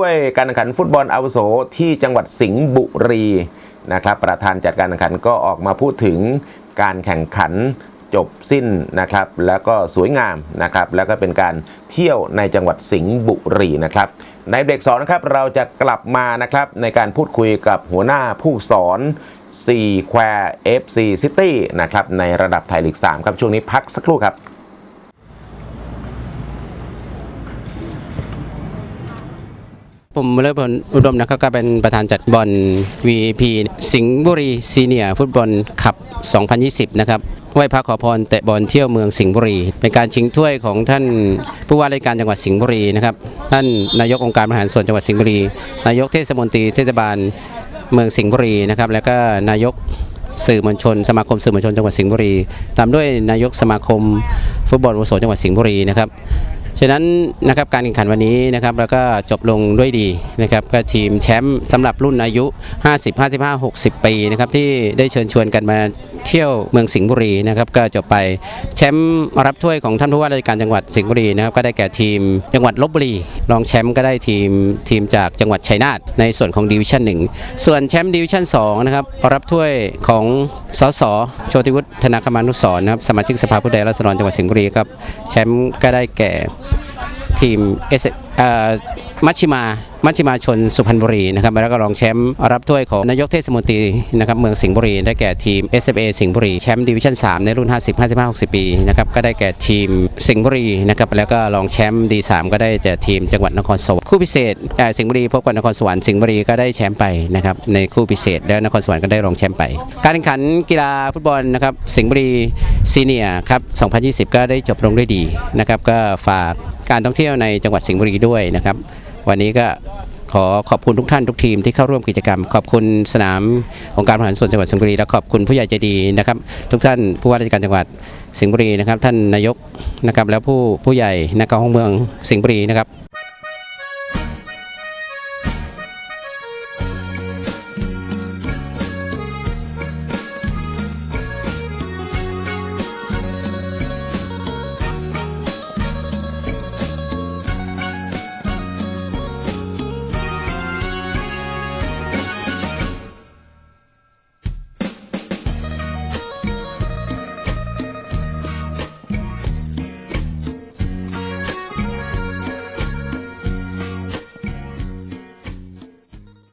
ด้วยการแข่งขันฟุตบอลอาวุโสที่จังหวัดสิงห์บุรีนะครับ ประธานจัดการแข่งขันก็ออกมาพูดถึงการแข่งขันจบสิ้นนะครับ แล้วก็สวยงามนะครับ แล้วก็เป็นการเที่ยวในจังหวัดสิงห์บุรีนะครับ ในเบรกสองนะครับเราจะกลับมานะครับในการพูดคุยกับหัวหน้าผู้สอน4แควร์ FC City นะครับในระดับไทยลีก3ครับช่วงนี้พักสักครู่ครับ ผมเลิพลอุดมนะครับก็เป็นประธานจัดบอล VP สิงห์บุรีซีเนียร์ฟุตบอลคัพ2020 นะครับไหว้พระขอพรเตะบอลเที่ยวเมืองสิงห์บุรี เป็นการชิงถ้วยของท่านผู้ว่าราชการจังหวัดสิงห์บุรีนะครับท่านนายกองค์การบริหารส่วนจังหวัดสิงห์บุรี นายกเทศมนตรีเทศบาลเมืองสิงห์บุรีนะครับแล้วก็นายกสื่อมวลชนสมาคมสื่อมวลชนจังหวัดสิงห์บุรี ตามด้วยนายกสมาคมฟุตบอลวุโสจังหวัดสิงห์บุรีนะครับ ฉะนั้นนะครับการแข่งขันวันนี้นะครับแล้วก็จบลงด้วยดีนะครับก็ทีมแชมป์สำหรับรุ่นอายุ 50 55 60 ปีนะครับที่ได้เชิญชวนกันมาเที่ยวเมืองสิงห์บุรีนะครับก็จบไปแชมป์รับถ้วยของท่านผู้ว่าราชการจังหวัดสิงห์บุรีนะครับก็ได้แก่ทีมจังหวัดลบบุรี รองแชมป์ก็ได้ทีมทีมจากจังหวัดชัยนาทในส่วนของดิวิชั่นหนึ่งส่วนแชมป์ดิวิชั่น2นะครับรับถ้วยของสสโชติวุฒิธนาคมานุสรนะครับสมาชิกสภาผู้แทนราษฎรจังหวัดสิงห์บุรีครับแชมป์ก็ได้แก่ทีมเอสเอ่อมัชชิมา มัชชิมาชนสุพรรณบุรีนะครับแล้วก็รองแชมป์รับถ้วยของนายกเทศมนตรีนะครับเมืองสิงห์บุรีได้แก่ทีม SMA สิงห์บุรีแชมป์ดิวิชั่น 3 ในรุ่น 50 55 60 ปีนะครับก็ได้แก่ทีมสิงห์บุรีนะครับแล้วก็รองแชมป์ดีสามก็ได้แก่ทีมจังหวัดนครสวรรค์คู่พิเศษสิงห์บุรีพบกับนครสวรรค์สิงห์บุรีก็ได้แชมป์ไปนะครับในคู่พิเศษ แล้วนครสวรรค์ก็ได้รองแชมป์ไป การแข่งขันกีฬาฟุตบอลนะครับสิงห์บุรีซีเนียร์ครับ2020 ก็ได้จบลงด้วยดีนะครับก็ฝากการท่องเที่ยวในจังหวัดสิงห์บุรีด้วยนะครับ วันนี้ก็ขอขอบคุณทุกท่านทุกทีมที่เข้าร่วมกิจกรรม ขอบคุณสนามองค์การบริหารส่วนจังหวัดสิงห์บุรีและขอบคุณผู้ใหญ่ใจดีนะครับ ทุกท่านผู้ว่าราชการจังหวัดสิงห์บุรีนะครับ ท่านนายกนะครับ แล้วผู้ผู้ใหญ่นักการของเมืองสิงห์บุรีนะครับ